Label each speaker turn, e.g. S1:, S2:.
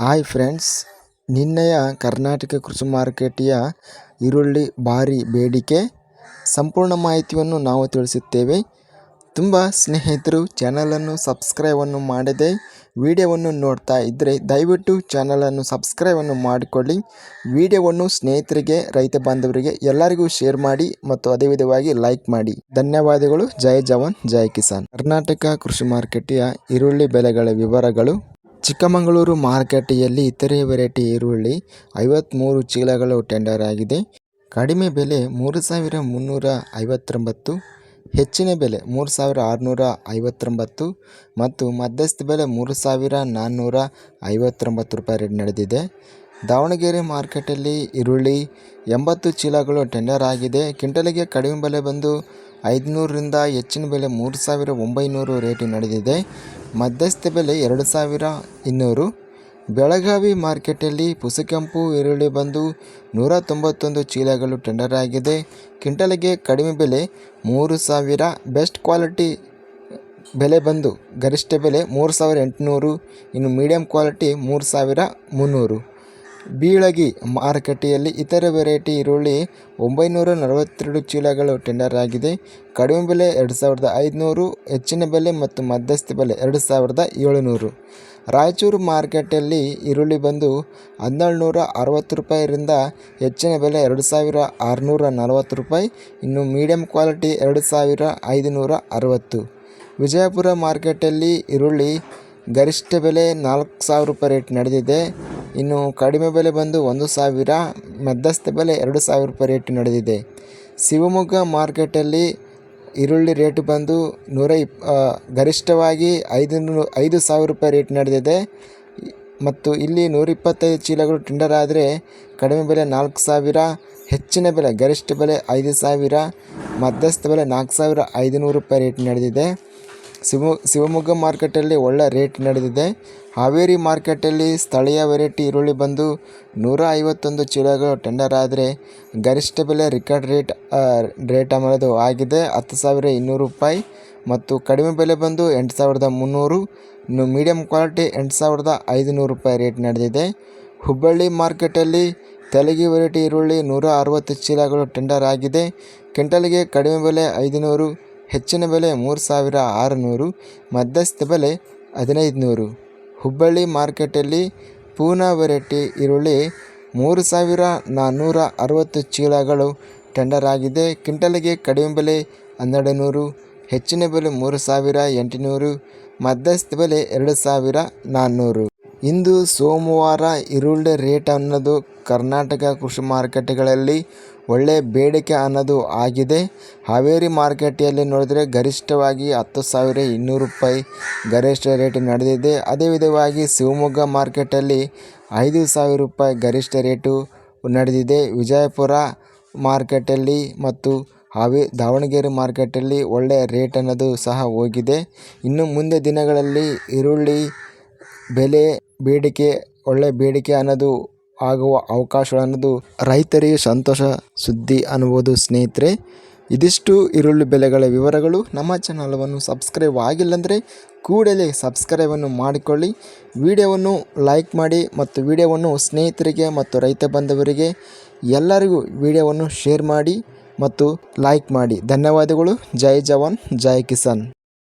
S1: Hi friends, ನಿನ್ನೆಯ ಕರ್ನಾಟಕ ಕೃಷಿ ಮಾರುಕಟ್ಟೆಯ ಈರುಳ್ಳಿ ಭಾರಿ ಬೇಡಿಕೆ. ಸಂಪೂರ್ಣ ಮಾಹಿತಿಯನ್ನು ನಾವು ತಿಳಿಸುತ್ತೇವೆ. ತುಂಬ ಸ್ನೇಹಿತರು, ಚಾನಲನ್ನು ಸಬ್ಸ್ಕ್ರೈಬನ್ನು ಮಾಡದೆ ವಿಡಿಯೋವನ್ನು ನೋಡ್ತಾ ಇದ್ದರೆ ದಯವಿಟ್ಟು ಚಾನಲನ್ನು ಸಬ್ಸ್ಕ್ರೈಬನ್ನು ಮಾಡಿಕೊಳ್ಳಿ. ವಿಡಿಯೋವನ್ನು ಸ್ನೇಹಿತರಿಗೆ, ರೈತ ಬಾಂಧವರಿಗೆ ಎಲ್ಲರಿಗೂ ಶೇರ್ ಮಾಡಿ ಮತ್ತು ಅದೇ ವಿಧವಾಗಿ ಲೈಕ್ ಮಾಡಿ. ಧನ್ಯವಾದಗಳು. ಜೈ ಜವಾನ್, ಜೈ ಕಿಸಾನ್. ಕರ್ನಾಟಕ ಕೃಷಿ ಮಾರುಕಟ್ಟೆಯ ಈರುಳ್ಳಿ ಬೆಲೆಗಳ ವಿವರಗಳು. ಚಿಕ್ಕಮಗಳೂರು ಮಾರುಕಟ್ಟೆಯಲ್ಲಿ ಇತರೆ ವೆರೈಟಿ ಈರುಳ್ಳಿ ಐವತ್ತ್ಮೂರು ಚೀಲಗಳು ಟೆಂಡರ್ ಆಗಿದೆ. ಕಡಿಮೆ ಬೆಲೆ ಮೂರು ಸಾವಿರ ಮುನ್ನೂರ ಐವತ್ತೊಂಬತ್ತು, ಹೆಚ್ಚಿನ ಬೆಲೆ ಮೂರು ಸಾವಿರ ಆರುನೂರ ಐವತ್ತೊಂಬತ್ತು ಮತ್ತು ಮಧ್ಯಸ್ಥ ಬೆಲೆ ಮೂರು ಸಾವಿರ ನಾನ್ನೂರ ಐವತ್ತೊಂಬತ್ತು ರೂಪಾಯಿ ರೇಟ್ ನಡೆದಿದೆ. ದಾವಣಗೆರೆ ಮಾರ್ಕೆಟಲ್ಲಿ ಈರುಳ್ಳಿ ಎಂಬತ್ತು ಚೀಲಗಳು ಟೆಂಡರ್ ಆಗಿದೆ. ಕ್ವಿಂಟಲಿಗೆ ಕಡಿಮೆ ಬೆಲೆ ಬಂದು ಐದುನೂರರಿಂದ ಹೆಚ್ಚಿನ ಬೆಲೆ ಮೂರು ಸಾವಿರ ಒಂಬೈನೂರು ರೇಟು ನಡೆದಿದೆ. ಮಧ್ಯಸ್ಥ ಬೆಲೆ ಎರಡು ಸಾವಿರ ಇನ್ನೂರು. ಬೆಳಗಾವಿ ಮಾರ್ಕೆಟಲ್ಲಿ ಪುಸಕೆಂಪು ಈರುಳ್ಳಿ ಬಂದು ನೂರ ತೊಂಬತ್ತೊಂದು ಚೀಲಗಳು ಟೆಂಡರ್ ಆಗಿದೆ. ಕ್ವಿಂಟಲ್ಗೆ ಕಡಿಮೆ ಬೆಲೆ ಮೂರು ಸಾವಿರ. ಬೆಸ್ಟ್ ಕ್ವಾಲಿಟಿ ಬೆಲೆ ಬಂದು ಗರಿಷ್ಠ ಬೆಲೆ ಮೂರು ಸಾವಿರ ಎಂಟುನೂರು. ಇನ್ನು ಮೀಡಿಯಮ್ ಕ್ವಾಲಿಟಿ ಮೂರು ಸಾವಿರ ಮುನ್ನೂರು. ಬೀಳಗಿ ಮಾರುಕಟ್ಟೆಯಲ್ಲಿ ಇತರ ವೆರೈಟಿ ಈರುಳ್ಳಿ ಒಂಬೈನೂರ ನಲವತ್ತೆರಡು ಚೀಲಗಳು ಟೆಂಡರ್ ಆಗಿದೆ. ಕಡಿಮೆ ಬೆಲೆ ಎರಡು ಸಾವಿರದ ಐದುನೂರು, ಹೆಚ್ಚಿನ ಬೆಲೆ ಮತ್ತು ಮಧ್ಯಸ್ಥ ಬೆಲೆ ಎರಡು ಸಾವಿರದ ಏಳುನೂರು. ರಾಯಚೂರು ಮಾರ್ಕೆಟಲ್ಲಿ ಈರುಳ್ಳಿ ಬಂದು ಹದಿನೇಳು ನೂರ ಅರವತ್ತು ರೂಪಾಯಿಯಿಂದ ಹೆಚ್ಚಿನ ಬೆಲೆ ಎರಡು ಸಾವಿರ ಆರುನೂರ ನಲವತ್ತು ರೂಪಾಯಿ, ಇನ್ನು ಮೀಡಿಯಂ ಕ್ವಾಲಿಟಿ ಎರಡು ಸಾವಿರ ಐದುನೂರ ಅರವತ್ತು. ವಿಜಯಪುರ ಮಾರ್ಕೆಟಲ್ಲಿ ಈರುಳ್ಳಿ ಗರಿಷ್ಠ ಬೆಲೆ ನಾಲ್ಕು ಸಾವಿರ ರೂಪಾಯಿ ರೇಟ್ ನಡೆದಿದೆ. ಇನ್ನು ಕಡಿಮೆ ಬೆಲೆ ಬಂದು ಒಂದು ಸಾವಿರ, ಮಧ್ಯಸ್ಥ ಬೆಲೆ ಎರಡು ಸಾವಿರ ರೂಪಾಯಿ ರೇಟ್ ನಡೆದಿದೆ. ಶಿವಮೊಗ್ಗ ಮಾರ್ಕೆಟಲ್ಲಿ ಈರುಳ್ಳಿ ರೇಟ್ ಬಂದು ನೂರ ಇಪ್ ಗರಿಷ್ಠವಾಗಿ ಐದು ನೂ ಐದು ಸಾವಿರ ರೂಪಾಯಿ ರೇಟ್ ನಡೆದಿದೆ. ಮತ್ತು ಇಲ್ಲಿ ನೂರ ಇಪ್ಪತ್ತೈದು ಚೀಲಗಳು ಟೆಂಡರ್ ಆದರೆ ಕಡಿಮೆ ಬೆಲೆ ನಾಲ್ಕು ಸಾವಿರ, ಹೆಚ್ಚಿನ ಬೆಲೆ ಗರಿಷ್ಠ ಬೆಲೆ ಐದು ಸಾವಿರ, ಮಧ್ಯಸ್ಥ ಬೆಲೆ ನಾಲ್ಕು ಸಾವಿರ ಐದುನೂರು ರೂಪಾಯಿ ರೇಟ್ ನಡೆದಿದೆ. ಶಿವ, ಶಿವಮೊಗ್ಗ ಮಾರ್ಕೆಟಲ್ಲಿ ಒಳ್ಳೆ ರೇಟ್ ನಡೆದಿದೆ. ಹಾವೇರಿ ಮಾರ್ಕೆಟಲ್ಲಿ ಸ್ಥಳೀಯ ವೆರೈಟಿ ಈರುಳ್ಳಿ ಬಂದು ನೂರ ಐವತ್ತೊಂದು ಚೀಲಗಳು ಟೆಂಡರ್ ಆದರೆ ಗರಿಷ್ಠ ಬೆಲೆ ರಿಕಾರ್ಡ್ ರೇಟ್ ರೇಟ್ ಅನ್ನೋದು ಆಗಿದೆ. ಹತ್ತು ಸಾವಿರ ಇನ್ನೂರು ರೂಪಾಯಿ ಮತ್ತು ಕಡಿಮೆ ಬೆಲೆ ಬಂದು ಎಂಟು ಸಾವಿರದ ಮುನ್ನೂರು. ಇನ್ನು ಮೀಡಿಯಮ್ ಕ್ವಾಲಿಟಿ ಎಂಟು ಸಾವಿರದ ಐದುನೂರು ರೂಪಾಯಿ ರೇಟ್ ನಡೆದಿದೆ. ಹುಬ್ಬಳ್ಳಿ ಮಾರ್ಕೆಟಲ್ಲಿ ತೆಲಗಿ ವೆರೈಟಿ ಈರುಳ್ಳಿ ನೂರ ಅರವತ್ತು ಚೀಲಗಳು ಟೆಂಡರ್ ಆಗಿದೆ. ಕ್ವಿಂಟಲ್ಗೆ ಕಡಿಮೆ ಬೆಲೆ ಐದುನೂರು. ಹೆಚ್ಚಿನ ಬೆಲೆ ಮೂರು ಸಾವಿರ ಆರುನೂರು, ಮಧ್ಯಸ್ಥ ಬೆಲೆ ಹದಿನೈದು ನೂರು ಹುಬ್ಬಳ್ಳಿ ಮಾರ್ಕೆಟಲ್ಲಿ ಪೂನಾ ವೆರೈಟಿ ಈರುಳ್ಳಿ ಮೂರು ಸಾವಿರ ನಾನ್ನೂರ ಅರವತ್ತು ಚೀಲಗಳು ಟೆಂಡರ್ ಆಗಿದೆ. ಕ್ವಿಂಟಲ್ಗೆ ಕಡಿಮೆ ಬೆಲೆ ಹನ್ನೆರಡು ನೂರು ಹೆಚ್ಚಿನ ಬೆಲೆ ಮೂರು ಸಾವಿರ ಎಂಟುನೂರು, ಮಧ್ಯಸ್ಥ ಬೆಲೆ ಎರಡು ಸಾವಿರ ನಾನ್ನೂರು. ಇಂದು ಸೋಮವಾರ ಈರುಳ್ಳಿ ರೇಟ್ ಅನ್ನೋದು ಕರ್ನಾಟಕ ಕೃಷಿ ಮಾರುಕಟ್ಟೆಗಳಲ್ಲಿ ಒಳ್ಳೆಯ ಬೇಡಿಕೆ ಅನ್ನೋದು ಆಗಿದೆ. ಹಾವೇರಿ ಮಾರುಕಟ್ಟೆಯಲ್ಲಿ ನೋಡಿದರೆ ಗರಿಷ್ಠವಾಗಿ ಹತ್ತು ಸಾವಿರ ಇನ್ನೂರು ರೂಪಾಯಿ ಗರಿಷ್ಠ ರೇಟ್ ನಡೆದಿದೆ. ಅದೇ ವಿಧವಾಗಿ ಶಿವಮೊಗ್ಗ ಮಾರ್ಕೆಟಲ್ಲಿ ಐದು ಸಾವಿರ ರೂಪಾಯಿ ಗರಿಷ್ಠ ರೇಟು ನಡೆದಿದೆ. ವಿಜಯಪುರ ಮಾರ್ಕೆಟಲ್ಲಿ ಮತ್ತು ಹಾವೇ, ದಾವಣಗೆರೆ ಮಾರ್ಕೆಟಲ್ಲಿ ಒಳ್ಳೆಯ ರೇಟ್ ಅನ್ನೋದು ಸಹ ಹೋಗಿದೆ. ಇನ್ನು ಮುಂದೆ ದಿನಗಳಲ್ಲಿ ಈರುಳ್ಳಿ ಬೆಲೆ ಬೇಡಿಕೆ, ಒಳ್ಳೆ ಬೇಡಿಕೆ ಅನ್ನೋದು ಆಗುವ ಅವಕಾಶ ಅನ್ನೋದು ರೈತರಿಗೆ ಸಂತೋಷ ಸುದ್ದಿ ಅನ್ನುವುದು ಸ್ನೇಹಿತರೆ. ಇದಿಷ್ಟು ಈರುಳ್ಳಿ ಬೆಲೆಗಳ ವಿವರಗಳು. ನಮ್ಮ ಚಾನಲವನ್ನು ಸಬ್ಸ್ಕ್ರೈಬ್ ಆಗಿಲ್ಲಂದರೆ ಕೂಡಲೇ ಸಬ್ಸ್ಕ್ರೈಬನ್ನು ಮಾಡಿಕೊಳ್ಳಿ. ವಿಡಿಯೋವನ್ನು ಲೈಕ್ ಮಾಡಿ ಮತ್ತು ವಿಡಿಯೋವನ್ನು ಸ್ನೇಹಿತರಿಗೆ ಮತ್ತು ರೈತ ಬಾಂಧವರಿಗೆ ಎಲ್ಲರಿಗೂ ವಿಡಿಯೋವನ್ನು ಶೇರ್ ಮಾಡಿ ಮತ್ತು ಲೈಕ್ ಮಾಡಿ. ಧನ್ಯವಾದಗಳು. ಜೈ ಜವಾನ್, ಜೈ ಕಿಸಾನ್.